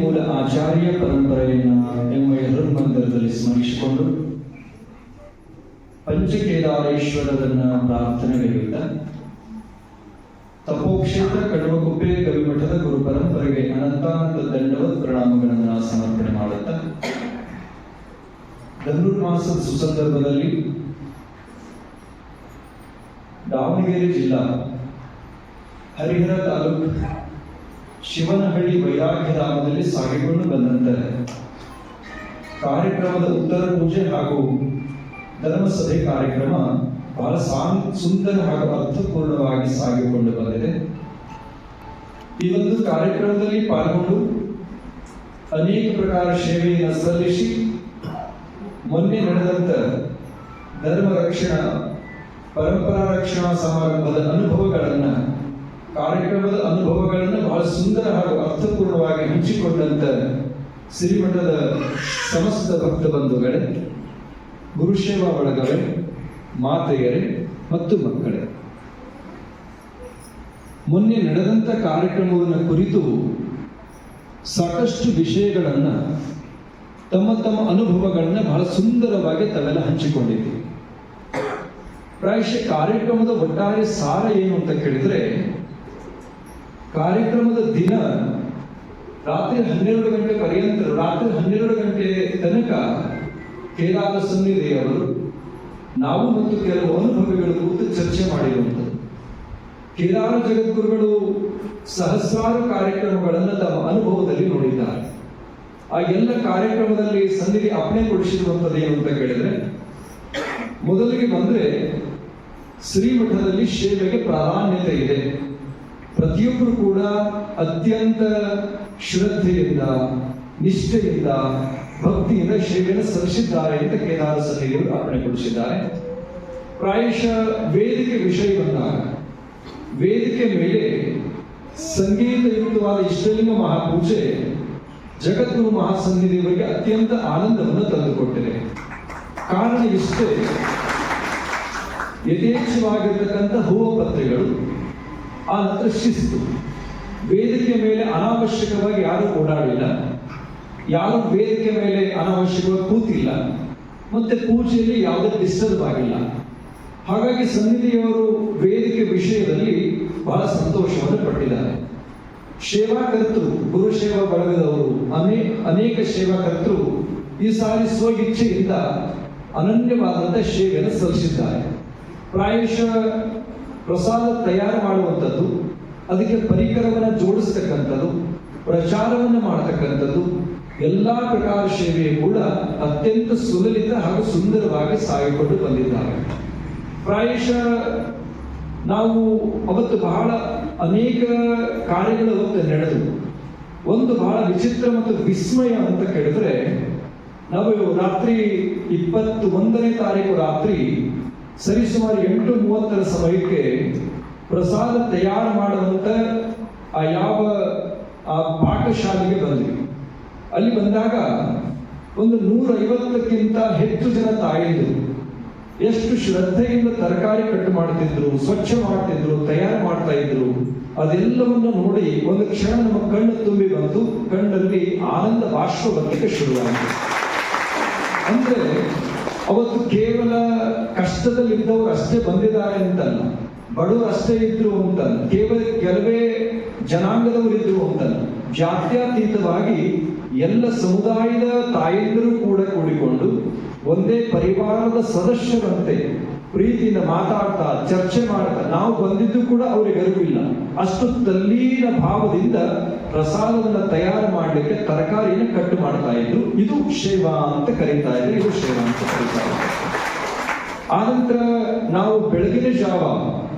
ಮೂಲ ಆಚಾರ್ಯ ಪರಂಪರೆಯನ್ನು ಎಂಬ ಮಂದಿರದಲ್ಲಿ ಸ್ಮರಿಸಿಕೊಂಡು ಪಂಚಕೇದಾರೇಶ್ವರರನ್ನ ಪ್ರಾರ್ಥನೆಗೈಯುತ್ತ ತಪೋಕ್ಷೇತ್ರ ಕಡುವಕುಪ್ಪೆ ಕವಿಮಠದ ಗುರು ಪರಂಪರೆಗೆ ಅನಂತಾನಂತ ದಂಡವತ್ ಪ್ರಣಾಮಗಳನ್ನು ನಾನು ಸಮರ್ಪಣೆ ಮಾಡುತ್ತಾ ಧನುರ್ಮಾಸದ ಸುಸಂದರ್ಭದಲ್ಲಿ ದಾವಣಗೆರೆ ಜಿಲ್ಲಾ ಹರಿಹರ ತಾಲೂಕು ಶಿವನಹಳ್ಳಿ ವೈರಾಗ್ಯಧಾಮದಲ್ಲಿ ಸಾಗಿಕೊಂಡು ಬಂದಂತಾರೆ. ಕಾರ್ಯಕ್ರಮದ ಉತ್ತರ ಪೂಜೆ ಹಾಗೂ ಧರ್ಮಸಭೆ ಕಾರ್ಯಕ್ರಮ ಬಹಳ ಸಾಂ, ಸುಂದರ ಹಾಗೂ ಅರ್ಥಪೂರ್ಣವಾಗಿ ಸಾಗಿಕೊಂಡು ಬಂದಿದೆ. ಈ ಒಂದು ಕಾರ್ಯಕ್ರಮದಲ್ಲಿ ಪಾಲ್ಗೊಂಡು ಅನೇಕ ಪ್ರಕಾರ ಸೇವೆಯನ್ನು ಸಲ್ಲಿಸಿ, ಮೊನ್ನೆ ನಡೆದಂತ ಧರ್ಮ ರಕ್ಷಣಾ, ಪರಂಪರಾ ರಕ್ಷಣಾ ಸಮಾರಂಭದ ಅನುಭವಗಳನ್ನು, ಕಾರ್ಯಕ್ರಮದ ಬಹಳ ಸುಂದರ ಹಾಗೂ ಅರ್ಥಪೂರ್ಣವಾಗಿ ಹಂಚಿಕೊಂಡಂತ ಶ್ರೀಮಠದ ಸಮಸ್ತ ಭಕ್ತ ಬಂಧುಗಳೇ ಗುರುಶೇವಾ ಬಳಗವೇ, ಮಾತೆಯರೇ ಮತ್ತು ಮಕ್ಕಳೇ. ಮೊನ್ನೆ ನಡೆದಂತ ಕಾರ್ಯಕ್ರಮವನ್ನು ಕುರಿತು ಸಾಕಷ್ಟು ವಿಷಯಗಳನ್ನ ತಮ್ಮ ತಮ್ಮ ಅನುಭವಗಳನ್ನ ಬಹಳ ಸುಂದರವಾಗಿ ತಾವೆಲ್ಲ ಹಂಚಿಕೊಂಡಿದ್ದೀವಿ ಪ್ರಾಯಶಃ ಕಾರ್ಯಕ್ರಮದ ಒಟ್ಟಾರೆ ಸಾರ ಏನು ಅಂತ ಕೇಳಿದ್ರೆ ಕಾರ್ಯಕ್ರಮದ ದಿನ ರಾತ್ರಿ ಹನ್ನೆರಡು ಗಂಟೆ ಪರ್ಯಂತ, ರಾತ್ರಿ ಹನ್ನೆರಡು ಗಂಟೆ ತನಕ ಕೇದಾರ ಸನ್ನಿಧಿಯವರು ನಾವು ಮತ್ತು ಕೆಲವು ಅನುಭವಿಗಳು ಕುರಿತು ಚರ್ಚೆ ಮಾಡಿರುವಂಥದ್ದು. ಕೇದಾರ ಜಗದ್ಗುರುಗಳು ಸಹಸ್ರಾರು ಕಾರ್ಯಕ್ರಮಗಳನ್ನು ತಮ್ಮ ಅನುಭವದಲ್ಲಿ ನೋಡಿದ್ದಾರೆ. ಆ ಎಲ್ಲ ಕಾರ್ಯಕ್ರಮದಲ್ಲಿ ಸನ್ನಿಧಿ ಅಪ್ಪಣೆ ಕೊಡಿಸಿರುವಂಥದ್ದು ಏನು ಅಂತ ಕೇಳಿದ್ರೆ, ಮೊದಲಿಗೆ ಬಂದ್ರೆ ಶ್ರೀಮಠದಲ್ಲಿ ಸೇವೆಗೆ ಪ್ರಾಧಾನ್ಯತೆ ಇದೆ. ಪ್ರತಿಯೊಬ್ಬರು ಕೂಡ ಅತ್ಯಂತ ಶ್ರದ್ಧೆಯಿಂದ, ನಿಷ್ಠೆಯಿಂದ, ಭಕ್ತಿಯಿಂದ ಸೇವೆಯನ್ನು ಸಲ್ಲಿಸಿದ್ದಾರೆ ಅಂತ ಕೇದಾರ ಸನ್ನಿಧಿಗಳು ಅರ್ಪಣೆಗೊಳಿಸಿದ್ದಾರೆ ಪ್ರಾಯಶಃ ವೇದಿಕೆ ವಿಷಯ ಬಂದಾಗ ವೇದಿಕೆ ಮೇಲೆ ಸಂಗೀತಯುಕ್ತವಾದ ಇಷ್ಟಲಿಂಗ ಮಹಾಪೂಜೆ ಜಗದ್ಗುರು ಮಹಾಸನ್ನಿಧಿಯವರಿಗೆ ಅತ್ಯಂತ ಆನಂದವನ್ನು ತಂದುಕೊಟ್ಟಿದೆ. ಕಾರಣ ಇಷ್ಟೇ. ಯಥೇಚ್ಛವಾಗಿರ್ತಕ್ಕಂಥ ಹೂವ ಪತ್ರೆಗಳು ಆ ನಂತರ ಶಿಸ್ತು ವೇದಿಕೆ ಮೇಲೆ ಅನಾವಶ್ಯಕವಾಗಿ ಯಾರು ಓಡಾಡಿಲ್ಲ. ಯಾರು ವೇದಿಕೆ ಮೇಲೆ ಅನಾವಶ್ಯಕವಾಗಿ ಕೂತಿಲ್ಲ. ಮತ್ತೆ ಪೂಜೆಯಲ್ಲಿ ಯಾವುದೇ ಡಿಸ್ಟರ್ಬ್ ಆಗಿಲ್ಲ. ಹಾಗಾಗಿ ಸನ್ನಿಧಿಯವರು ವೇದಿಕೆ ವಿಷಯದಲ್ಲಿ ಬಹಳ ಸಂತೋಷವನ್ನು ಪಟ್ಟಿದ್ದಾರೆ. ಸೇವಾಕರ್ತರು ಗುರು ಸೇವಾ ಬಳಗದವರು, ಅನೇ, ಅನೇಕ ಸೇವಾಕರ್ತರು ಈ ಸಾರಿ ಸ್ವಇಚ್ಛೆಯಿಂದ ಅನನ್ಯವಾದಂಥ ಸೇವೆಯನ್ನು ಸಲ್ಲಿಸಿದ್ದಾರೆ. ಪ್ರಾಯಶಃ ಪ್ರಸಾದ ತಯಾರು ಮಾಡುವಂಥದ್ದು, ಅದಕ್ಕೆ ಪರಿಕರವನ್ನು ಜೋಡಿಸ್ತಕ್ಕಂಥದ್ದು, ಪ್ರಚಾರವನ್ನು ಮಾಡತಕ್ಕಂಥದ್ದು, ಎಲ್ಲ ಪ್ರಕಾರ ಸೇವೆ ಕೂಡ ಅತ್ಯಂತ ಸುಲಲಿತ ಹಾಗೂ ಸುಂದರವಾಗಿ ಸಾಗಿಕೊಂಡು ಬಂದಿದ್ದಾರೆ. ಪ್ರಾಯಶಃ ನಾವು ಅವತ್ತು ಬಹಳ ಅನೇಕ ಕಾರ್ಯಗಳು ಅವತ್ತು ನಡೆದು, ಒಂದು ಬಹಳ ವಿಚಿತ್ರ ಮತ್ತು ವಿಸ್ಮಯ ಅಂತ ಕೇಳಿದ್ರೆ, ನಾವು ರಾತ್ರಿ ಇಪ್ಪತ್ತು ಒಂದನೇ ತಾರೀಕು ರಾತ್ರಿ ಸರಿಸುಮಾರು ಎಂಟು ಮೂವತ್ತರ ಸಮಯಕ್ಕೆ ಪ್ರಸಾದ ತಯಾರು ಮಾಡುವಂತ ಆ ಯಾವ, ಆ ಪಾಠಶಾಲೆಗೆ ಬಂದ್ವಿ. ಅಲ್ಲಿ ಬಂದಾಗ ಒಂದು ನೂರೈವತ್ತಕ್ಕಿಂತ ಹೆಚ್ಚು ಜನ ತಾಯಿದ್ರು. ಎಷ್ಟು ಶ್ರದ್ಧೆಯಿಂದ ತರಕಾರಿ ಕಟ್ ಮಾಡ್ತಿದ್ರು, ಸ್ವಚ್ಛ ಮಾಡ್ತಿದ್ರು, ತಯಾರು ಮಾಡ್ತಾ ಇದ್ರು. ಅದೆಲ್ಲವನ್ನು ನೋಡಿ ಒಂದು ಕ್ಷಣ ನಮ್ಮ ಕಣ್ಣು ತುಂಬಿ ಬಂತು. ಕಣ್ಣಲ್ಲಿ ಆನಂದ ಬಾಷ್ಪ ಬರ್ಲಿಕ್ಕೆ ಶುರುವಾಯಿತು. ಅಂದ್ರೆ ಅವತ್ತು ಕೇವಲ ಕಷ್ಟದಲ್ಲಿದ್ದವರು ಅಷ್ಟೇ ಬಂದಿದ್ದಾರೆ ಅಂತಲ್ಲ, ಬಡವರು ಅಷ್ಟೇ ಇದ್ರು ಅಂತಲ್ಲ, ಕೇವಲ ಕೆಲವೇ ಜನಾಂಗದವರು ಇದ್ರು ಅಂತಲ್ಲ, ಜಾತ್ಯತೀತವಾಗಿ ಎಲ್ಲ ಸಮುದಾಯದ ತಾಯಂದಿರು ಕೂಡ ಕೂಡಿಕೊಂಡು ಒಂದೇ ಪರಿವಾರದ ಸದಸ್ಯರಂತೆ ಪ್ರೀತಿಯಿಂದ ಮಾತಾಡ್ತಾ, ಚರ್ಚೆ ಮಾಡ್ತಾ, ನಾವು ಬಂದಿದ್ದು ಕೂಡ ಅವರಿಗೆ ಅರಿವಿಲ್ಲ ಅಷ್ಟು ತಲ್ಲೀನ ಭಾವದಿಂದ ಪ್ರಸಾದವನ್ನು ತಯಾರು ಮಾಡಲಿಕ್ಕೆ ತರಕಾರಿಯನ್ನು ಕಟ್ಟು ಮಾಡ್ತಾ ಇದ್ರು. ಇದು ಸೇವಾ ಅಂತ ಕರೀತಾ ಇದ್ರು. ಇದು ಸೇವಾ ಅಂತ ಕರೀತಾ ಇದ್ರು. ಆನಂತರ ನಾವು ಬೆಳಗಿನ ಜಾವ,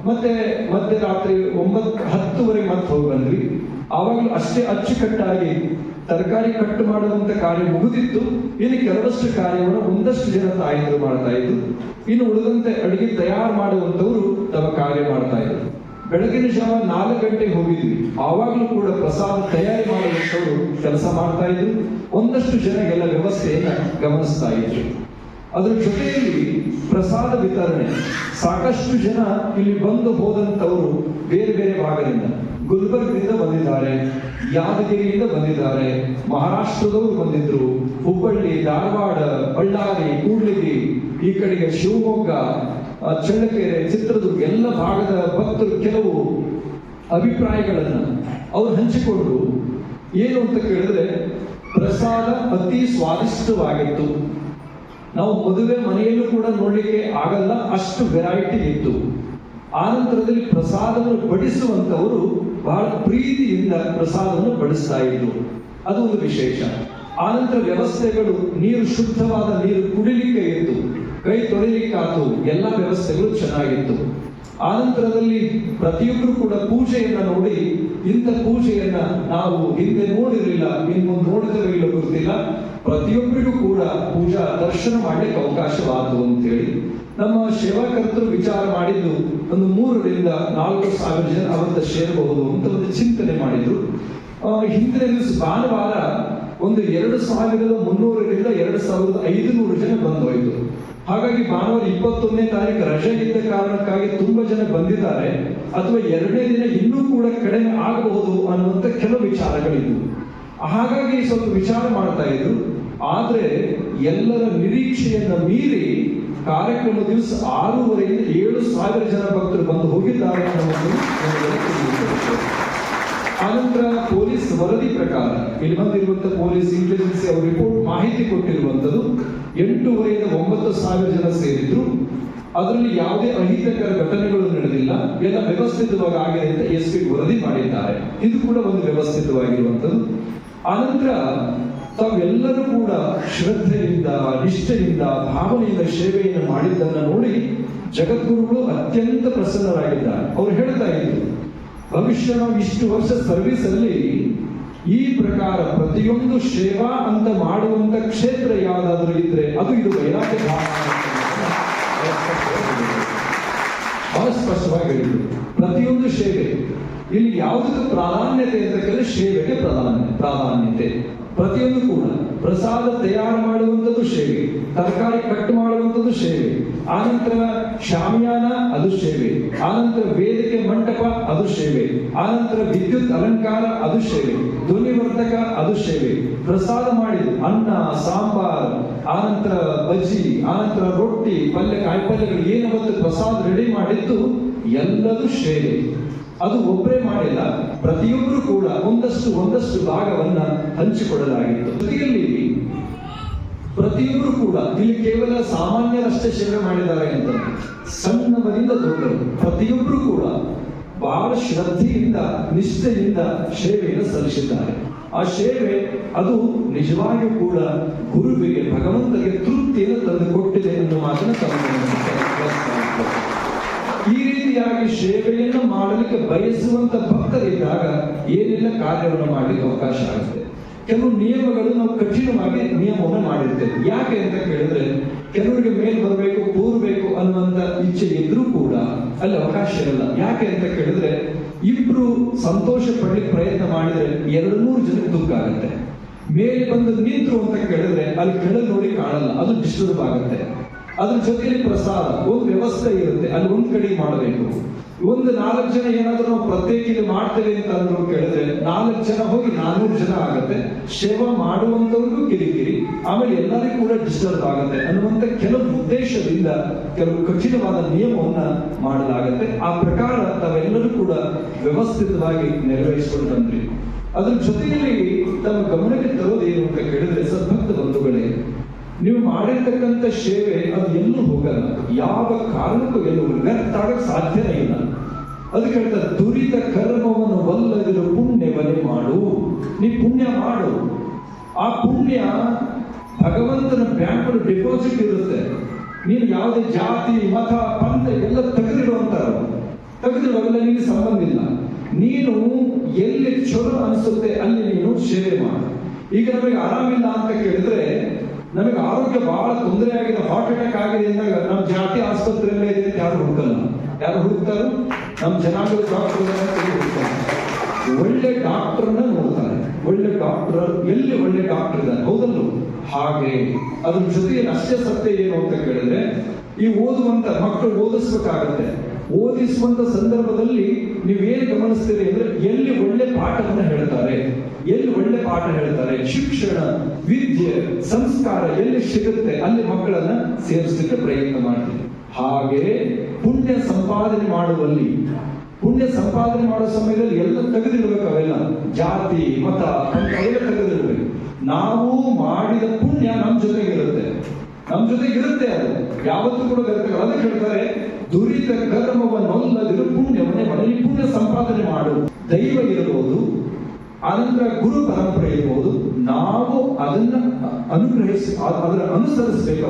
ಮತ್ತೆ ಮಧ್ಯರಾತ್ರಿ ರಾತ್ರಿ ಒಂಬತ್ತು ಹತ್ತುವರೆಗೆ ಮತ್ತೆ ಹೋಗಿ ಬಂದ್ವಿ. ಆವಾಗಲೂ ಅಷ್ಟೇ ಅಚ್ಚುಕಟ್ಟಾಗಿ ತರಕಾರಿ ಕಟ್ಟು ಮಾಡುವಂತ ಕಾರ್ಯ ಮುಗಿದಿತ್ತು. ಇನ್ನು ಕೆಲವಷ್ಟು ಕಾರ್ಯವನ್ನು ಒಂದಷ್ಟು ಜನ ತಾಯಿಂದರು ಮಾಡ್ತಾ ಇದ್ರು. ಇನ್ನು ಉಳಿದಂತೆ ಅಡಿಗೆ ತಯಾರು ಮಾಡುವಂತವರು ತಮ್ಮ ಕಾರ್ಯ ಮಾಡ್ತಾ ಇದ್ರು. ಬೆಳಗಿನ ಜಾವ ನಾಲ್ಕು ಗಂಟೆಗೆ ಹೋಗಿದ್ವಿ. ಆವಾಗಲೂ ಕೂಡ ಪ್ರಸಾದ ತಯಾರಿ ಮಾಡುವಂತವರು ಕೆಲಸ ಮಾಡ್ತಾ ಇದ್ರು. ಒಂದಷ್ಟು ಜನ ಎಲ್ಲ ವ್ಯವಸ್ಥೆಯನ್ನ ಗಮನಿಸ್ತಾ ಇದ್ರು. ಅದರ ಜೊತೆಯಲ್ಲಿ ಪ್ರಸಾದ ವಿತರಣೆ. ಸಾಕಷ್ಟು ಜನ ಇಲ್ಲಿ ಬಂದು ಹೋದಂತವರು ಬೇರೆ ಬೇರೆ ಭಾಗದಿಂದ. ಗುಲ್ಬರ್ಗದಿಂದ ಬಂದಿದ್ದಾರೆ, ಯಾದಗಿರಿಯಿಂದ ಬಂದಿದ್ದಾರೆ, ಮಹಾರಾಷ್ಟ್ರದವರು ಬಂದಿದ್ರು, ಹುಬ್ಬಳ್ಳಿ, ಧಾರವಾಡ, ಬಳ್ಳಾರಿ, ಕೂಡ್ಲಿಗಿ, ಈ ಕಡೆಗೆ ಶಿವಮೊಗ್ಗ ಚಳ್ಳಕೆರೆ, ಚಿತ್ರದುರ್ಗ, ಎಲ್ಲ ಭಾಗದ ಭಕ್ತರು ಕೆಲವು ಅಭಿಪ್ರಾಯಗಳನ್ನು ಅವ್ರು ಹಂಚಿಕೊಂಡ್ರು. ಏನು ಅಂತ ಕೇಳಿದ್ರೆ, ಪ್ರಸಾದ ಅತಿ ಸ್ವಾದಿಷ್ಟವಾಗಿತ್ತು. ನಾವು ಮದುವೆ ಮನೆಯಲ್ಲೂ ಕೂಡ ನೋಡಲಿಕ್ಕೆ ಆಗಲ್ಲ, ಅಷ್ಟು ವೆರೈಟಿ ಇತ್ತು. ಆ ನಂತರದಲ್ಲಿ ಪ್ರಸಾದವನ್ನು ಬಡಿಸುವಂತವರು ಬಹಳ ಪ್ರೀತಿಯಿಂದ ಪ್ರಸಾದವನ್ನು ಬಡಿಸ್ತಾ ಇದ್ರು ಅದು ಒಂದು ವಿಶೇಷ. ಆನಂತರ ವ್ಯವಸ್ಥೆಗಳು, ನೀರು ಶುದ್ಧವಾದ ನೀರು ಕುಡಿಲಿಕ್ಕೆ ಇತ್ತು. ಕೈ ತೊಳಿಲಿಕ್ಕಾತು ಎಲ್ಲ ವ್ಯವಸ್ಥೆಗಳು ಚೆನ್ನಾಗಿತ್ತು. ಆನಂತರದಲ್ಲಿ ಪ್ರತಿಯೊಬ್ಬರು ಕೂಡ ಪೂಜೆಯನ್ನ ನೋಡಿ, ಇಂಥ ಪೂಜೆಯನ್ನ ನಾವು ಹಿಂದೆ ನೋಡಿರಲಿಲ್ಲ, ಇನ್ನು ನೋಡಿದ್ರೆ ಗೊತ್ತಿಲ್ಲ. ಪ್ರತಿಯೊಬ್ಬರಿಗೂ ಕೂಡ ಪೂಜಾ, ದರ್ಶನ ಮಾಡಲಿಕ್ಕೆ ಅವಕಾಶವಾದವು ಅಂತೇಳಿ ನಮ್ಮ ಸೇವಾಕರ್ತರು ವಿಚಾರ ಮಾಡಿದ್ದು ಒಂದು ಮೂರರಿಂದ ನಾಲ್ಕು ಸಾವಿರ ಜನ ಅವತ್ತ ಸೇರಬಹುದು ಅಂತ ಒಂದು ಚಿಂತನೆ ಮಾಡಿದ್ರು. ಹಿಂದಿನ ದಿವಸ ಭಾನುವಾರ ಒಂದು ಎರಡು ಸಾವಿರದ ಮುನ್ನೂರರಿಂದ ಎರಡು ಸಾವಿರದ ಐದುನೂರು ಜನ ಬಂದು ಹೋಯ್ತು ಹಾಗಾಗಿ ಭಾನುವಾರ ಇಪ್ಪತ್ತೊಂದನೇ ತಾರೀಕು ರಜೆ ಇದ್ದ ಕಾರಣಕ್ಕಾಗಿ ತುಂಬಾ ಜನ ಬಂದಿದ್ದಾರೆ. ಅಥವಾ ಎರಡನೇ ದಿನ ಇನ್ನೂ ಕೂಡ ಕಡಿಮೆ ಆಗಬಹುದು ಅನ್ನುವಂತ ಕೆಲವು ವಿಚಾರಗಳಿದ್ವು. ಹಾಗಾಗಿ ಸ್ವಲ್ಪ ವಿಚಾರ ಮಾಡ್ತಾ ಇದ್ರು. ಆದರೆ ಎಲ್ಲರ ನಿರೀಕ್ಷೆಯನ್ನು ಮೀರಿ ಕಾರ್ಯಕ್ರಮ ದಿವಸ ಆರೂವರೆಯಿಂದ ಏಳು ಸಾವಿರ ಜನ ಭಕ್ತರು ಬಂದು ಹೋಗಿದ್ದಾರೆ. ಆನಂತರ ಪೊಲೀಸ್ ವರದಿ ಪ್ರಕಾರ ಇಲ್ಲಿ ಬಂದಿರುವಂತಹ ಪೊಲೀಸ್ ಇಂಟೆಲಿಜೆನ್ಸಿ ಅವರು ರಿಪೋರ್ಟ್ ಮಾಹಿತಿ ಕೊಟ್ಟಿರುವಂತದ್ದು ಎಂಟೂವರೆಯಿಂದ ಒಂಬತ್ತು ಸಾವಿರ ಜನ ಸೇರಿದ್ರು. ಅದರಲ್ಲಿ ಯಾವುದೇ ಅಹಿತಕರ ಘಟನೆಗಳು ನಡೆದಿಲ್ಲ. ಎಲ್ಲ ವ್ಯವಸ್ಥಿತವಾಗಿ ಆಗಿದೆ ಅಂತ ಎಸ್ ಪಿ ವರದಿ ಮಾಡಿದ್ದಾರೆ. ಇದು ಕೂಡ ಒಂದು ವ್ಯವಸ್ಥಿತವಾಗಿರುವಂತದ್ದು. ಆನಂತರ ತಾವೆಲ್ಲರೂ ಕೂಡ ಶ್ರದ್ಧೆಯಿಂದ, ನಿಷ್ಠೆಯಿಂದ, ಭಾವನೆಯಿಂದ ಸೇವೆಯನ್ನು ಮಾಡಿದ್ದನ್ನು ನೋಡಿ ಜಗದ್ಗುರುಗಳು ಅತ್ಯಂತ ಪ್ರಸನ್ನರಾಗಿದ್ದಾರೆ. ಅವ್ರು ಹೇಳ್ತಾ ಇದ್ರು, ಭವಿಷ್ಯ ನಾವು ಇಷ್ಟು ವರ್ಷ ಸರ್ವಿಸ್ ಅಲ್ಲಿ ಈ ಪ್ರಕಾರ ಪ್ರತಿಯೊಂದು ಸೇವಾ ಅಂತ ಮಾಡುವಂತ ಕ್ಷೇತ್ರ ಯಾವುದಾದ್ರೂ ಇದ್ರೆ ಅದು ಇದು ವೈರಾಗ್ಯ ಬಹಳ ಸ್ಪಷ್ಟವಾಗಿ ಹೇಳಿದ್ರು. ಪ್ರತಿಯೊಂದು ಸೇವೆ ಇಲ್ಲಿ ಯಾವುದಕ್ಕೆ ಪ್ರಾಧಾನ್ಯತೆ ಅಂತ ಕೇಳಿದ್ರೆ ಸೇವೆಗೆ ಪ್ರಾಧಾನ್ಯ ಪ್ರಾಧಾನ್ಯತೆ. ಪ್ರತಿಯೊಂದು ಕೂಡ. ಪ್ರಸಾದ ತಯಾರು ಮಾಡುವಂಥದ್ದು ಸೇವೆ. ತರಕಾರಿ ಕಟ್ ಮಾಡುವಂಥದ್ದು ಸೇವೆ. ಆನಂತರ ಶಾಮಿಯಾನ, ಅದು ಸೇವೆ. ಆನಂತರ ವೇದಿಕೆ ಮಂಟಪ, ಅದು ಸೇವೆ. ಆನಂತರ ವಿದ್ಯುತ್ ಅಲಂಕಾರ, ಅದು ಸೇವೆ. ಧ್ವನಿವರ್ಧಕ ಅದು ಸೇವೆ. ಪ್ರಸಾದ ಮಾಡಿದ್ದು ಅನ್ನ, ಸಾಂಬಾರ್, ಆನಂತರ ಬಜ್ಜಿ, ಆನಂತರ ರೊಟ್ಟಿ, ಪಲ್ಯ, ಕಾಯಿಪಲ್ಯಗಳು ಏನು ಅವತ್ತು ಪ್ರಸಾದ ರೆಡಿ ಮಾಡಿದ್ದು ಎಲ್ಲದೂ ಸೇವೆ. ಅದು ಒಬ್ಬರೇ ಮಾಡಿಲ್ಲ, ಪ್ರತಿಯೊಬ್ಬರು ಕೂಡ ಒಂದಷ್ಟು ಒಂದಷ್ಟು ಭಾಗವನ್ನ ಹಂಚಿಕೊಳ್ಳಲಾಗಿತ್ತು. ಜೊತೆಯಲ್ಲಿ ಪ್ರತಿಯೊಬ್ಬರು ಕೂಡ ಇಲ್ಲಿ ಕೇವಲ ಸಾಮಾನ್ಯರಷ್ಟೇ ಸೇವೆ ಮಾಡಿದ್ದಾರೆ ಅಂತ ಸಣ್ಣವರಿಂದ ದೊಡ್ಡರು ಪ್ರತಿಯೊಬ್ಬರು ಕೂಡ ಬಹಳ ಶ್ರದ್ಧೆಯಿಂದ, ನಿಷ್ಠೆಯಿಂದ ಸೇವೆಯನ್ನು ಸಲ್ಲಿಸಿದ್ದಾರೆ. ಆ ಸೇವೆ ಅದು ನಿಜವಾಗಿಯೂ ಕೂಡ ಗುರುವಿಗೆ, ಭಗವಂತನಿಗೆ ತೃಪ್ತಿಯನ್ನು ತಂದು ಕೊಟ್ಟಿದೆ ಎಂದು ಮಾತನ್ನು ಈ ರೀತಿಯಾಗಿ ಸೇವೆಯನ್ನು ಮಾಡಲಿಕ್ಕೆ ಬಯಸುವಂತ ಭಕ್ತರಿದ್ದಾಗ ಏನೆಲ್ಲ ಕಾರ್ಯವನ್ನು ಮಾಡಲಿಕ್ಕೆ ಅವಕಾಶ ಆಗುತ್ತೆ? ಕೆಲವು ನಿಯಮಗಳು ನಾವು ಕಠಿಣವಾಗಿ ನಿಯಮವನ್ನು ಮಾಡಿರ್ತೇವೆ. ಯಾಕೆ ಅಂತ ಕೇಳಿದ್ರೆ, ಕೆಲವರಿಗೆ ಮೇಲ್ ಬರಬೇಕು ಕೂರ್ಬೇಕು ಅನ್ನುವಂತ ಇಚ್ಛೆ ಇದ್ರೂ ಕೂಡ ಅಲ್ಲಿ ಅವಕಾಶ ಇರಲ್ಲ ಯಾಕೆ ಅಂತ ಕೇಳಿದ್ರೆ, ಇಬ್ರು ಸಂತೋಷ ಪಡ್ಲಿಕ್ಕೆ ಪ್ರಯತ್ನ ಮಾಡಿದ್ರೆ ಎರಡು ಮೂರು ಜನಕ್ಕೆ ದುಃಖ ಆಗುತ್ತೆ. ಮೇಲೆ ಬಂದು ನಿಂತು ಅಂತ ಕೇಳಿದ್ರೆ ಅಲ್ಲಿ ಕೆಳಗೆ ನೋಡಿ ಕಾಣಲ್ಲ. ಅದು ಡಿಸ್ಟರ್ಬ್ ಆಗುತ್ತೆ. ಅದ್ರ ಜೊತೆಲಿ ಪ್ರಸಾದ, ಒಂದು ವ್ಯವಸ್ಥೆ ಇರುತ್ತೆ, ಅಲ್ಲಿ ಒಂದ್ ಕಡೆ ಮಾಡಬೇಕು. ಒಂದು ನಾಲ್ಕು ಜನ ಏನಾದ್ರೂ ನಾವು ಪ್ರತ್ಯೇಕ ಮಾಡ್ತೇವೆ ಅಂತ ಅಂದ್ರು ಕೇಳಿದ್ರೆ, ನಾಲ್ಕು ಜನ ಹೋಗಿ ನಾನೂರು ಜನ ಆಗತ್ತೆ. ಸೇವಾ ಮಾಡುವಂತವ್ರಿಗೂ ಕಿರಿಕಿರಿ, ಆಮೇಲೆ ಎಲ್ಲರಿಗೂ ಕೂಡ ಡಿಸ್ಟರ್ಬ್ ಆಗುತ್ತೆ ಅನ್ನುವಂತ ಕೆಲವು ಉದ್ದೇಶದಿಂದ ಕೆಲವು ಕಠಿಣವಾದ ನಿಯಮವನ್ನ ಮಾಡಲಾಗತ್ತೆ. ಆ ಪ್ರಕಾರ ತಾವೆಲ್ಲರೂ ಕೂಡ ವ್ಯವಸ್ಥಿತವಾಗಿ ನೆರವೇರಿಸಿಕೊಂಡು ಬಂದ್ರಿ. ಅದ್ರ ಜೊತೆಯಲ್ಲಿ ತಮ್ಮ ಗಮನಕ್ಕೆ ತರೋದು ಏನು ಅಂತ ಕೇಳಿದ್ರೆ, ಸದ್ಭಕ್ತ ಬಂಧುಗಳೇ ನೀವು ಮಾಡಿರ್ತಕ್ಕಂಥ ಸೇವೆ ಅದು ಎಲ್ಲೂ ಹೋಗಲ್ಲ. ಯಾವ ಕಾರಣಕ್ಕೂ ಎಲ್ಲೂ. ವ್ಯರ್ಥ ಆಗಕ್ಕೆ ಸಾಧ್ಯನೇ ಇಲ್ಲ. ಅದಕ್ಕೆ ಹೇಳ್ತಾರೆ ದುರಿತ ಕರ್ಮವನ್ನು ಒಲ್ಲದಿರು ಪುಣ್ಯ ಬಲಿ ಮಾಡು. ನೀ ಪುಣ್ಯ ಮಾಡು. ಆ ಪುಣ್ಯ ಭಗವಂತನ ಬ್ಯಾಂಕ್ ಡೆಪಾಸಿಟ್ ಇರುತ್ತೆ. ನೀನು ಯಾವುದೇ ಜಾತಿ, ಮತ, ಪಂಥ ಎಲ್ಲ ತೆಗೆದಿಡುವಂತಾರು ತೆಗೆದಿರುವಾಗಲ್ಲ ನಿನಗೆ ಸಂಬಂಧ ಇಲ್ಲ. ನೀನು ಎಲ್ಲಿ ಚಲೋ ಅನಿಸುತ್ತೆ ಅಲ್ಲಿ ನೀನು ಸೇವೆ ಮಾಡು. ಈಗ ನಮಗೆ ಆರಾಮಿಲ್ಲ ಅಂತ ಕೇಳಿದ್ರೆ ನಮಗೆ ಆರೋಗ್ಯ ಬಹಳ ತೊಂದರೆ ಆಗಿದೆ ಹಾರ್ಟ್ ಅಟ್ಯಾಕ್ ಆಗಿದೆ ಅಂದಾಗ ನಮ್ಮ ಜಾತಿ ಆಸ್ಪತ್ರೆಯಲ್ಲೇ ಇದೆ ಅಂತ ಯಾರು ಹುಡುಕಲ್ಲ. ಯಾರು ಹುಡುಕ್ತಾರೋ? ನಮ್ಮ ಜನಾಂಗದ ಒಳ್ಳೆ ಡಾಕ್ಟರ್ನ ನೋಡ್ತಾರೆ. ಒಳ್ಳೆ ಡಾಕ್ಟರ್ ಎಲ್ಲಿ ಒಳ್ಳೆ ಡಾಕ್ಟರ್ ಇದ್ದಾರೆ? ಹೌದಲ್ಲೂ? ಹಾಗೆ. ಅದ್ರ ಜೊತೆಗೆ ಅಷ್ಟೇ ಸತ್ಯ ಏನು ಅಂತ ಕೇಳಿದ್ರೆ, ಈ ಓದುವಂತ ಮಕ್ಕಳು ಓದಿಸ್ಬೇಕಾಗತ್ತೆ. ಓದಿಸುವಂತ ಸಂದರ್ಭದಲ್ಲಿ ನೀವೇನು ಗಮನಿಸ್ತೀರಿ ಅಂದ್ರೆ ಎಲ್ಲಿ ಪಾಠವನ್ನು ಹೇಳ್ತಾರೆ, ಎಲ್ಲಿ ಒಳ್ಳೆ ಪಾಠ ಹೇಳ್ತಾರೆ, ಶಿಕ್ಷಣ, ವಿದ್ಯೆ, ಸಂಸ್ಕಾರ ಎಲ್ಲಿ ಸಿಗುತ್ತೆ, ಅಲ್ಲಿ ಮಕ್ಕಳನ್ನ ಸೇರಿಸಲಿಕ್ಕೆ ಪ್ರಯತ್ನ ಮಾಡ್ತೀವಿ. ಹಾಗೆ ಪುಣ್ಯ ಸಂಪಾದನೆ ಮಾಡುವಲ್ಲಿ, ಪುಣ್ಯ ಸಂಪಾದನೆ ಮಾಡೋ ಸಮಯದಲ್ಲಿ ಎಲ್ಲ ತೆಗೆದಿರ್ಬೇಕು ಅವೆಲ್ಲ. ಜಾತಿ, ಮತ ಎಲ್ಲ ತೆಗೆದಿರ್ಬೇಕು. ನಾವು ಮಾಡಿದ ಪುಣ್ಯ ನಮ್ಮ ಜೊತೆಗಿರುತ್ತೆ ನಮ್ಮ ಜೊತೆಗಿರುತ್ತೆ ಅದು. ಯಾವತ್ತೂ ಕೂಡ ಇರುತ್ತೆ ಅದಕ್ಕೆ ಹೇಳ್ತಾರೆ, ದುರಿತ ಕರ್ಮವನ್ನೊಲ್ಲದಿರು ಪುಣ್ಯವನ್ನೇ ಮಾಡಿ ನೀನು ಪುಣ್ಯ ಸಂಪಾದನೆ ಮಾಡು. ದೈವ ಇರಬಹುದು ಆನಂತರ ಗುರು ಪರಂಪರೆ ಇರಬಹುದು, ನಾವು ಅದನ್ನ ಅನುಗ್ರಹಿಸಿ ಅದನ್ನು ಅನುಸರಿಸಬೇಕು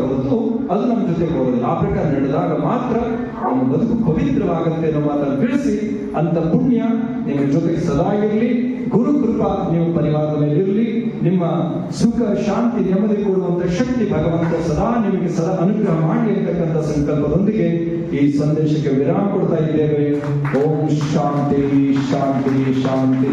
ಅದು ನಮ್ಮ ಜೊತೆಗೆ ಬರೋದಿಲ್ಲ ಪ್ರಕಾರ ನಡೆದಾಗ ಮಾತ್ರ ನಮ್ಮ ಬದುಕು ಪವಿತ್ರವಾಗುತ್ತೆ ಅನ್ನೋ ಮಾತನ್ನು ತಿಳಿಸಿ, ಅಂತ ಪುಣ್ಯ ನಿಮ್ಮ ಜೊತೆಗೆ ಸದಾ ಇರಲಿ. ಗುರು ಕೃಪಾ ನೀವು ಪರಿವಾರದ ಮೇಲೆ ಇರಲಿ ನಿಮ್ಮ ಸುಖ, ಶಾಂತಿ, ನೆಮ್ಮದಿ ಕೊಡುವಂತ ಶಕ್ತಿ ಭಗವಂತ ಸದಾ ನಿಮಗೆ ಸದಾ ಅನುಗ್ರಹ ಮಾಡಿ ಅಂತಕ್ಕಂಥ ಸಂಕಲ್ಪದೊಂದಿಗೆ ಈ ಸಂದೇಶಕ್ಕೆ ವಿರಾಮ ಕೊಡ್ತಾ ಇದ್ದೇವೆ. ಓಂ ಶಾಂತಿ ಶಾಂತಿ ಶಾಂತಿ.